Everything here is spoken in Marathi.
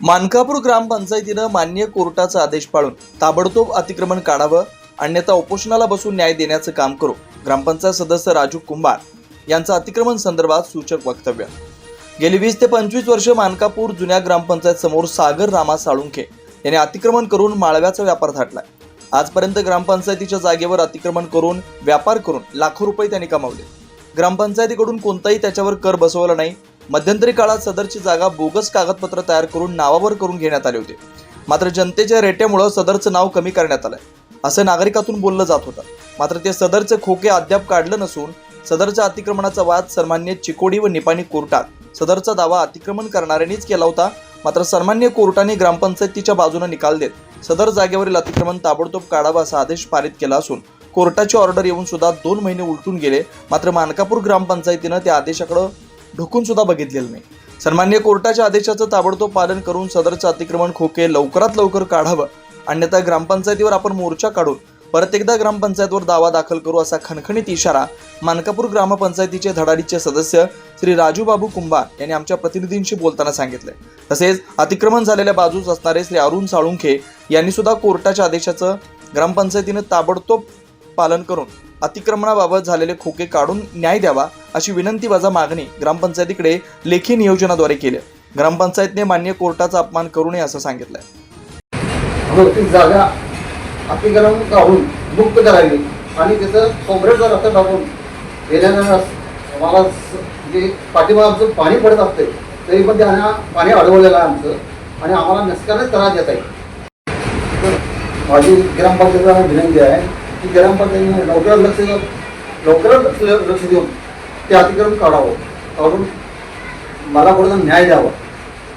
मानकापूर ग्रामपंचायतीनं मान्य कोर्टाचा आदेश पाळून ताबडतोब अतिक्रमण काढावं अन्यथा उपोषणाला बसून न्याय देण्याचं काम करू ग्रामपंचायत सदस्य राजू कुंभार यांचं अतिक्रमण संदर्भात सूचक वक्तव्य. गेली वीस ते पंचवीस वर्ष मानकापूर जुन्या ग्रामपंचायत समोर सागर रामा साळुंखे यांनी अतिक्रमण करून माळव्याचा व्यापार थाटलाय. आजपर्यंत ग्रामपंचायतीच्या जागेवर अतिक्रमण करून व्यापार करून लाखो रुपये त्यांनी कमावले. ग्रामपंचायतीकडून कोणताही त्याच्यावर कर बसवला नाही मध्यंतरी काळात सदरची जागा बोगस कागदपत्र तयार करून नावावर करून घेण्यात आले होते. मात्र जनतेच्या रेट्यामुळं सदरचं नाव कमी करण्यात आलंय. असं नागरिकातून बोललं जात होतं. मात्र ते सदरचे खोके अद्याप काढलं नसून सदरच्या अतिक्रमणाचा वाद सन्मान्य चिकोडी व निपाणी कोर्टात सदरचा दावा अतिक्रमण करणाऱ्यांनीच केला होता. मात्र सन्मान्य कोर्टाने ग्रामपंचायतीच्या बाजूने निकाल देत सदर जागेवरील अतिक्रमण ताबडतोब काढावा असा आदेश पारित केला असून कोर्टाची ऑर्डर येऊन सुद्धा दोन महिने उलटून गेले. मात्र मानकापूर ग्रामपंचायतीनं त्या आदेशाकडं ढोकून सुद्धा बघितलेलं नाही. सन्मान्य कोर्टाच्या आदेशाचं ताबडतोब पालन करून सदरचं अतिक्रमण खोके लवकरात लवकर काढावं अन्यथा ग्रामपंचायतीवर आपण मोर्चा काढून परत एकदा ग्रामपंचायतवर दावा दाखल करू असा खणखणीत इशारा मानकापूर ग्रामपंचायतीचे धडाडीचे सदस्य श्री राजूबाबू कुंभार यांनी आमच्या प्रतिनिधींशी बोलताना सांगितले तसेच अतिक्रमण झालेल्या बाजूस असणारे श्री अरुण साळुंखे यांनी सुद्धा कोर्टाच्या आदेशाचं ग्रामपंचायतीनं ताबडतोब पालन करून अतिक्रमणाबाबत झालेले खोके काढून न्याय द्यावा अशी विनंती वजा मागणी ग्रामपंचायतीकडे लेखी नियोजनाद्वारे केली ग्रामपंचायतने मान्य कोर्टाचा अपमान करू नये असं सांगितलंय. जागा अतिक्रमण काढून मुक्त करावी आणि त्याचं कोंबरेचा रस्ता टाकून येणाऱ्या आम्हाला जे पाठीमाग आमचं पाणी पडत असते तरी पण त्यांना पाणी अडवलेलं आहे आमचं आणि आम्हाला नसकाराने त्रास देता येईल माझी ग्रामपंचायतीला विनंती आहे की ग्रामपंचायतीने लवकरात लक्ष लवकरात लक्ष लक्ष देऊन ते अतिक्रम काढावं. काढून मला कुठं न्याय द्यावा.